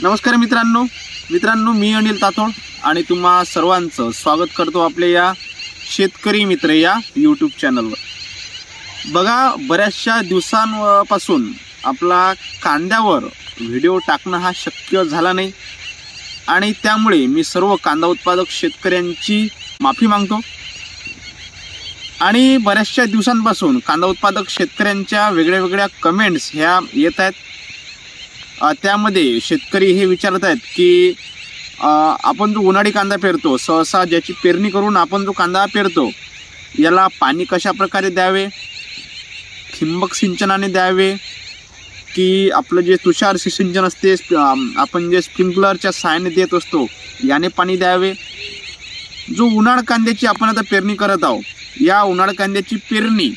नमस्कार मित्रांनो. मित्रांनो मी अनिल तातोड आणि तुम्हा सर्वांचं स्वागत करतो आपल्या या शेतकरी मित्र या यूट्यूब चॅनलवर बघा बऱ्याचशा दिवसांपासून आपला कांद्यावर व्हिडिओ टाकणं हा शक्य झाला नाही. आणि त्यामुळे मी सर्व कांदा उत्पादक शेतकऱ्यांची माफी मागतो. आणि बऱ्याचशा दिवसांपासून कांदा उत्पादक शेतकऱ्यांच्या वेगळ्या वेगळ्या कमेंट्स ह्या येत आहेत. त्यामध्ये शेतकरी हे विचारत आहेत की आपण जो उन्हाळी कांदा पेरतो सहसा ज्याची पेरणी करून आपण जो कांदा पेरतो याला पाणी कशा प्रकारे द्यावे? ठिंबक सिंचनाने द्यावे? की आपलं जे तुषार सिंचन असते आपण जे स्प्रिंकलरच्या सहाय्याने देत असतो याने पाणी द्यावे? जो उन्हाळ कांद्याची आपण आता पेरणी करत आहोत या उन्हाळ कांद्याची पेरणी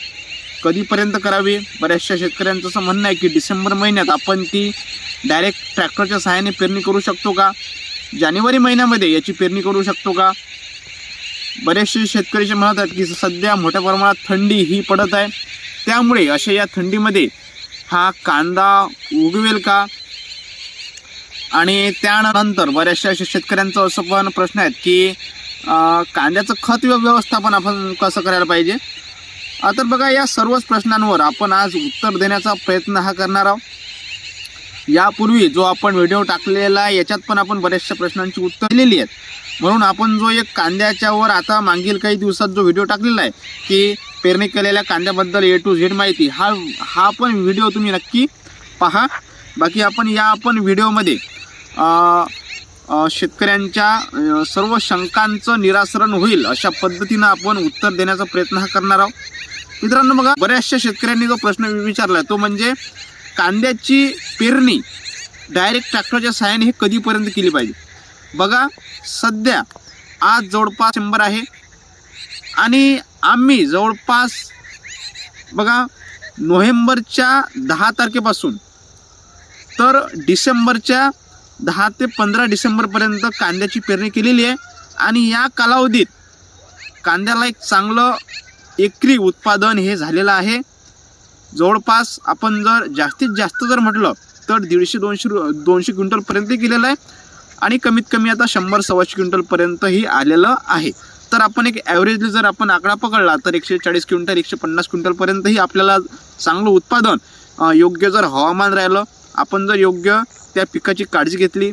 कधीपर्यंत करावी? बऱ्याचशा शेतकऱ्यांचं असं म्हणणं आहे की डिसेंबर महिन्यात आपण ती डायरेक्ट ट्रॅक्टरच्या सहाय्याने पेरणी करू शकतो का? जानेवारी महिन्यामध्ये याची पेरणी करू शकतो का? बरेचसे शेतकरी जे म्हणत आहेत की सध्या मोठ्या प्रमाणात थंडी ही पडत आहे. त्यामुळे अशा या थंडीमध्ये हा कांदा उगवेल का? आणि त्यानंतर बऱ्याचशा शे- शेतकऱ्यांचं असं पण प्रश्न आहेत की कांद्याचं खत व्यवस्थापन आपण कसं करायला पाहिजे? तर बघा या सर्वच प्रश्नांवर आपण आज उत्तर देण्याचा प्रयत्न हा करणार आहोत. यापूर्वी जो आपण व्हिडिओ टाकलेला आहे याच्यात पण आपण बऱ्याचशा प्रश्नांची उत्तर दिलेली आहेत. म्हणून आपण जो एक कांद्याच्यावर आता मागील काही दिवसात जो व्हिडिओ टाकलेला आहे की पेरणी केलेल्या कांद्याबद्दल ए टू झेड माहिती हा हा पण व्हिडिओ तुम्ही नक्की पहा. बाकी आपण या आपण व्हिडिओमध्ये शेतकऱ्यांच्या सर्व शंकांचं निरासरण होईल अशा पद्धतीनं आपण उत्तर देण्याचा प्रयत्न हा करणार आहोत. मित्रांनो बघा बऱ्याचशा शेतकऱ्यांनी जो प्रश्न विचारला तो म्हणजे कांद्याची पेरणी डायरेक्ट ट्रॅक्टरच्या सहाय्याने हे कधीपर्यंत केली पाहिजे? बघा सध्या आज जवळपास शंभर आहे. आणि आम्ही जवळपास बघा नोव्हेंबरच्या दहा तारखेपासून तर डिसेंबरच्या दहा ते पंधरा डिसेंबरपर्यंत कांद्याची पेरणी केलेली आहे. आणि या कालावधीत कांद्याला एक चांगलं एकरी उत्पादन हे झालेलं आहे. जवळपास आपण जर जास्तीत जास्त जर म्हटलं तर दीडशे दोनशे रु दोनशे क्विंटलपर्यंत गेलेलं आहे. आणि कमीत कमी आता शंभर सव्वाशे क्विंटलपर्यंतही आलेलं आहे. तर आपण एक ॲव्हरेजली जर आपण आकडा पकडला तर एकशे चाळीस क्विंटल एकशे पन्नास क्विंटलपर्यंतही आपल्याला चांगलं उत्पादन योग्य जर हवामान राहिलं आपण जर योग्य त्या पिकाची काळजी घेतली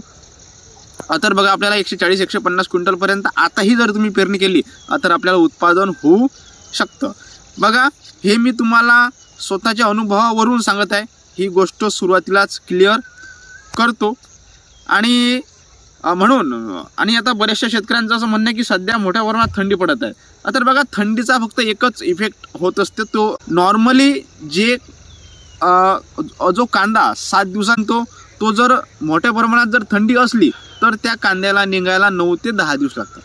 तर बघा आपल्याला एकशे चाळीस एकशे पन्नास क्विंटलपर्यंत आताही जर तुम्ही पेरणी केली तर आपल्याला उत्पादन होऊ शकतं. बघा हे मी तुम्हाला स्वतःच्या अनुभवावरून सांगत आहे. ही गोष्ट सुरुवातीलाच क्लिअर करतो. आणि म्हणून आणि आता बऱ्याचशा शेतकऱ्यांचं असं म्हणणं आहे की सध्या मोठ्या प्रमाणात थंडी पडत आहे. आता तर बघा थंडीचा फक्त एकच इफेक्ट होत असते तो नॉर्मली जे जो कांदा सात दिवसांत तो तो जर मोठ्या प्रमाणात जर थंडी असली तर त्या कांद्याला निघायला नऊ ते दहा दिवस लागतात.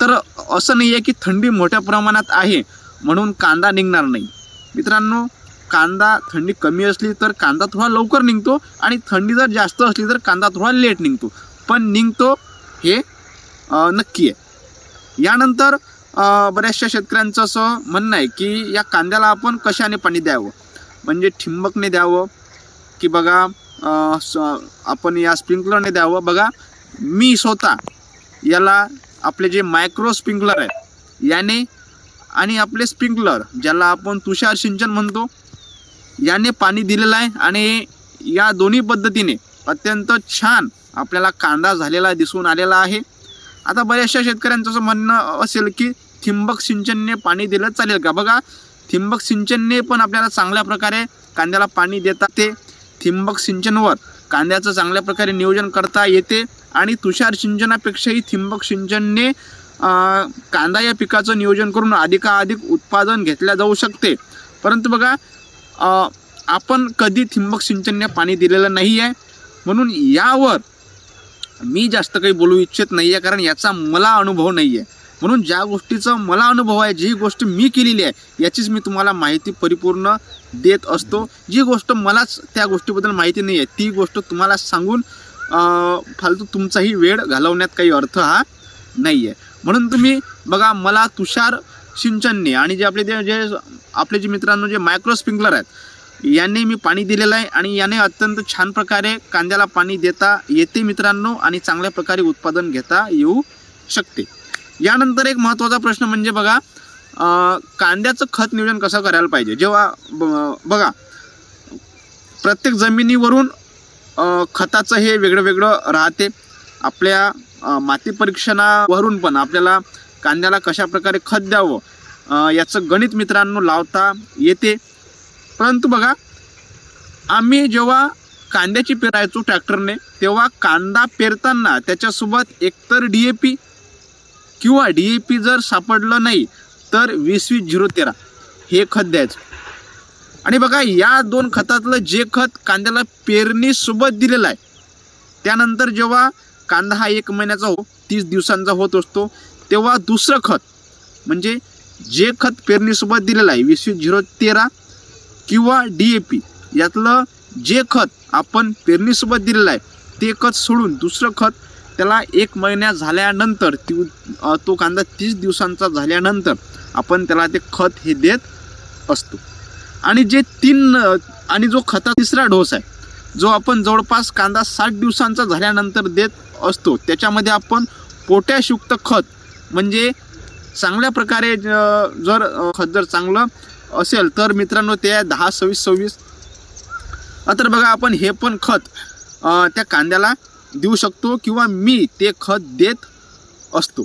तर असं नाही आहे की थंडी मोठ्या प्रमाणात आहे म्हणून कांदा निघणार नाही. मित्रांनो कांदा थंडी कमी असली तर कांदा थोडा लवकर निघतो आणि थंडी जर जास्त असली तर कांदा थोडा लेट निघतो. पण निघतो हे नक्की आहे. यानंतर बऱ्याचशा शेतकऱ्यांचं असं म्हणणं आहे की या कांद्याला आपण कशाने पाणी द्यावं? म्हणजे ठिंबकने द्यावं की बघा स- आपण या स्प्रिंकलरने द्यावं? बघा मी स्वतः याला आपले जे मायक्रो स्प्रिंकलर आहे याने आणि आपले स्प्रिंकलर ज्याला आपण तुषार सिंचन म्हणतो याने पाणी दिलेलं आहे आणि या दोन्ही पद्धतीने अत्यंत छान आपल्याला कांदा झालेला दिसून आलेला आहे. आता बऱ्याचशा शेतकऱ्यांचं असं म्हणणं असेल की थिंबक सिंचनने पाणी दिलं चालेल का? बघा थिंबक सिंचनने पण आपल्याला चांगल्या प्रकारे कांद्याला पाणी देतात ते थिंबक सिंचनवर कांद्याचं चांगल्या प्रकारे नियोजन करता येते आणि तुषार सिंचनापेक्षाही थिंबक सिंचनने कांदा या पिकाचं नियोजन करून अधिकाधिक उत्पादन घेतल्या जाऊ शकते. परंतु बघा आपण कधी थिंबक सिंचनने पाणी दिलेलं नाही आहे म्हणून यावर मी जास्त काही बोलू इच्छित नाही आहे कारण याचा मला अनुभव नाही आहे म्हणून ज्या गोष्टीचा मला अनुभव आहे जी गोष्ट मी केलेली आहे याचीच मी तुम्हाला माहिती परिपूर्ण देत असतो. जी गोष्ट मलाच त्या गोष्टीबद्दल माहिती नाही आहे ती गोष्ट तुम्हाला सांगून फालतू तुमचाही वेळ घालवण्यात काही अर्थ हा नाही आहे म्हणून तुम्ही बघा मला तुषार सिंचनने आणि जे आपले ते जे आपले जे मित्रांनो जे मायक्रो स्प्रिंकलर आहेत यांनी मी पाणी दिलेलं आहे आणि याने अत्यंत छान प्रकारे कांद्याला पाणी देता येते मित्रांनो आणि चांगल्या प्रकारे उत्पादन घेता येऊ शकते. यानंतर एक महत्त्वाचा प्रश्न म्हणजे बघा कांद्याचं खत नियोजन कसं करायला पाहिजे? जेव्हा ब- बघा प्रत्येक जमिनीवरून खताचं हे वेगळं वेगळं राहते. आपल्या माती परीक्षणावरून पण आपल्याला कांद्याला कशा प्रकारे खत द्यावं याचं गणित मित्रांनो लावता येते. परंतु बघा आम्ही जेव्हा कांद्याची पेरायचो ट्रॅक्टरने तेव्हा कांदा पेरताना त्याच्यासोबत एकतर डी ए पी किंवा डी ए पी जर सापडलं नाही तर वीस वीस झिरो तेरा हे खत द्यायचं. आणि बघा या दोन खतातलं जे खत कांद्याला पेरणीसोबत दिलेलं आहे त्यानंतर जेव्हा कांदा हा एक महिन्याचा हो तीस दिवसांचा होत असतो. तेव्हा दुसरं खत म्हणजे जे खत पेरणीसोबत दिलेलं आहे वीस वीस झिरो तेरा किंवा डी ए पी यातलं जे खत आपण पेरणीसोबत दिलेलं आहे ते खत सोडून दुसरं खत त्याला एक महिन्या झाल्यानंतर ती तो कांदा तीस दिवसांचा झाल्यानंतर आपण त्याला ते खत हे देत असतो. आणि जे तीन आणि जो खता तिसरा डोस आहे जो आपण जवळपास कांदा साठ दिवसांचा झाल्यानंतर देत असतो. त्याच्यामध्ये आपण पोटॅशयुक्त खत म्हणजे चांगल्या प्रकारे जर खत जर चांगलं असेल तर मित्रांनो ते दहा सव्वीस सव्वीस. तर बघा आपण हे पण खत त्या कांद्याला देऊ शकतो किंवा मी ते खत देत असतो.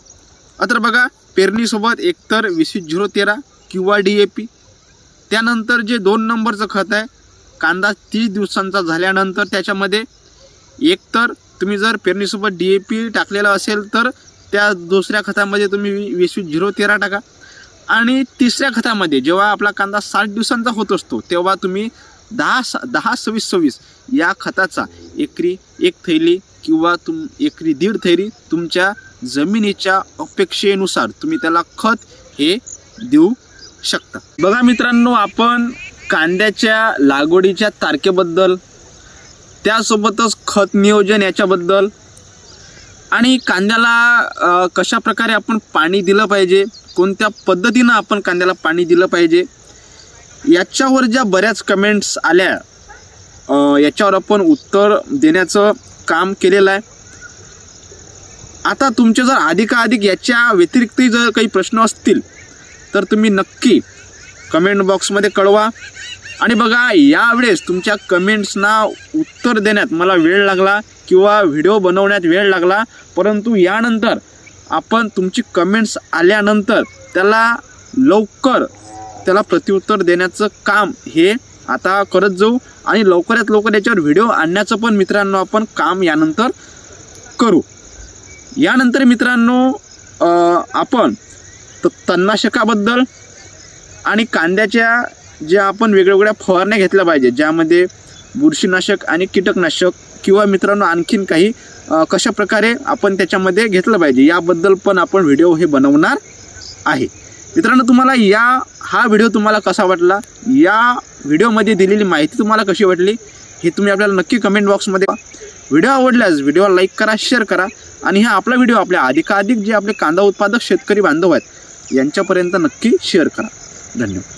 तर बघा पेरणीसोबत एकतर वीस झिरो तेरा किंवा डी ए पी. त्यानंतर जे दोन नंबरचं खत आहे कांदा तीस दिवसांचा झाल्यानंतर त्याच्यामध्ये एकतर तुम्ही जर पेरणीसोबत डी ए पी टाकलेला असेल तर त्या दुसऱ्या खतामध्ये तुम्ही वी- वीस झिरो तेरा टाका. आणि तिसऱ्या खतामध्ये जेव्हा आपला कांदा साठ दिवसांचा होत असतो तेव्हा तुम्ही दहा स दहा सव्वीस सव्वीस या खताचा एकरी एक थैली किंवा तुम एकरी दीड थैली तुमच्या जमिनीच्या अपेक्षेनुसार तुम्ही त्याला खत हे देऊ शकता. बघा मित्रांनो आपण कांद्याच्या लागवडीच्या तारखेबद्दल त्यासोबतच खत नियोजन याच्याबद्दल. आणि कांद्याला कशा प्रकारे आपण पाणी दिलं पाहिजे? कोणत्या पद्धतीनं आपण कांद्याला पाणी दिलं पाहिजे? याच्यावर ज्या बऱ्याच कमेंट्स आल्या याच्यावर आपण उत्तर देण्याचं काम केलेलं आहे. आता तुमचे जर अधिकाधिक याच्या व्यतिरिक्तही जर काही प्रश्न असतील तर तुम्ही नक्की कमेंट बॉक्समध्ये कळवा. आणि बघा यावेळेस तुमच्या कमेंट्सना उत्तर देण्यात मला वेळ लागला किंवा व्हिडिओ बनवण्यात वेळ लागला. परंतु यानंतर आपण तुमची कमेंट्स आल्यानंतर त्याला लवकर त्याला प्रत्युत्तर देण्याचं काम हे आता करत जाऊ. आणि लवकरात लवकर याच्यावर व्हिडिओ आणण्याचं पण मित्रांनो आपण काम यानंतर करू. यानंतर मित्रांनो आपण त- तणनाशकाबद्दल आणि कांद्याच्या ज्या आपण वेगवेगळ्या फवारण्या घेतल्या पाहिजे ज्यामध्ये बुरशीनाशक आणि कीटकनाशक किंवा मित्रांनो आणखीन काही कशा प्रकारे आपण त्याच्यामध्ये घेतलं पाहिजे याबद्दल पण आपण व्हिडिओ हे बनवणार आहे. मित्रांनो तुम्हाला या हा व्हिडिओ तुम्हाला कसा वाटला? या व्हिडिओमध्ये दिलेली माहिती तुम्हाला कशी वाटली? हे तुम्ही आपल्याला नक्की कमेंट बॉक्समध्ये व्हिडिओ आवडल्यास व्हिडिओ लाईक करा शेअर करा आणि हा आपला व्हिडिओ आपल्या अधिकाधिक जे आपले कांदा उत्पादक शेतकरी बांधव आहेत यांच्यापर्यंत नक्की शेअर करा. धन्यवाद.